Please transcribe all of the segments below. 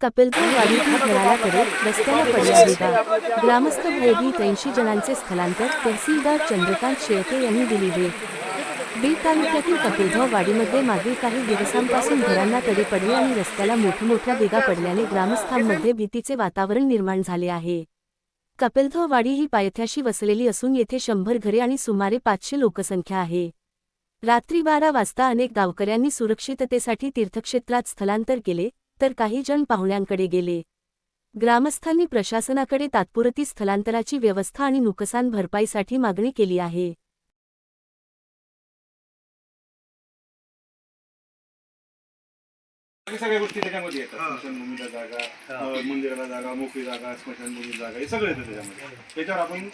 कपिलपूर वाडीतील घराण्याकडे रस्त्याला पडला भेगा ग्रामस्थ भयभीत ऐंशी जणांचे स्थलांतर तहसीलदार चंद्रकांत शेळके यांनी दिली भेट बीड तालुक्यातील कपिलधव वाडीमध्ये मागील काही दिवसांपासून घरांना तडे पडले आणि रस्त्याला मोठमोठ्या भेगा पडल्याने ग्रामस्थांमध्ये भीतीचे वातावरण निर्माण झाले आहे. कपिलधव वाडी ही पायथ्याशी वसलेली असून येथे शंभर घरे आणि सुमारे पाचशे लोकसंख्या आहे. रात्री बारा वाजता अनेक गावकऱ्यांनी सुरक्षिततेसाठी तीर्थक्षेत्रात स्थलांतर केले तर काही जण पाहुण्यांकडे गेले. ग्रामस्थांनी प्रशासनाकडे तात्पुरती स्थलांतराची व्यवस्था आणि नुकसान भरपाईसाठी मागणी केली आहे. हे सगळ्या गोष्टी त्याच्यामध्ये येतात. स्मशानभूमीला जागा अं, मंदिराला जागा मोकळी जागा स्मशानभूमी जागा हे सगळं येतं त्याच्यामध्ये. त्याच्यावर आपण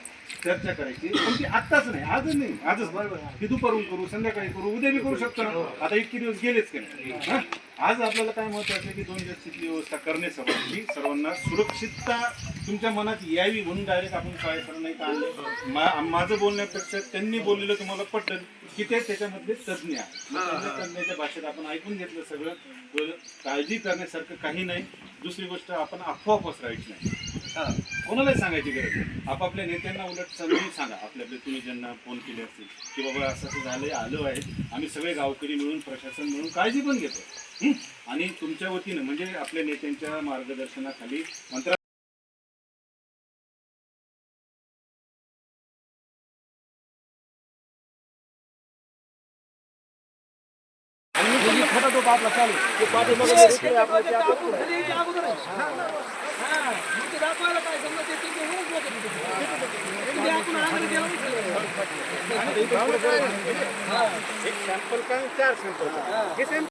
चर्चा करायची. पण ती आत्ताच नाही आजच नाही आजच बरोबर. ती दुपारून करू संध्याकाळी करू उद्या बी करू शकतो ना. आता इतके दिवस गेलेच की नाही. हा? आज आपल्याला काय महत्वाचं आहे की दोन दिवसाची व्यवस्था करणे सर्वांची सर्वांना सुरक्षितता तुमच्या मनात यावी म्हणून डायरेक्ट आपण काय करणं नाही माझं बोलण्यापेक्षा त्यांनी बोललेलं तुम्हाला पटेल की ते त्याच्यामधले तज्ज्ञ त्यांच्या तज्ज्ञाच्या भाषेत आपण ऐकून घेतलं सगळं. काळजी करण्यासारखं काही नाही. दुसरी गोष्ट आपण अफवा पसरायची नाही. हा कोणालाही सांगायची गरज नाही आपापल्या नेत्यांना उलट समजून सांगा आपल्या तुम्ही ज्यांना फोन केले असतील की बाबा असं असं झालं आलं आहे आम्ही सगळे गावकरी मिळून प्रशासन मिळून काळजी पण घेतो आणि तुमच्या वतीनं म्हणजे आपल्या नेत्यांच्या मार्गदर्शनाखाली मंत्रा तो बाप एक सॅम्पल का चार सॅम्पल हे. सेम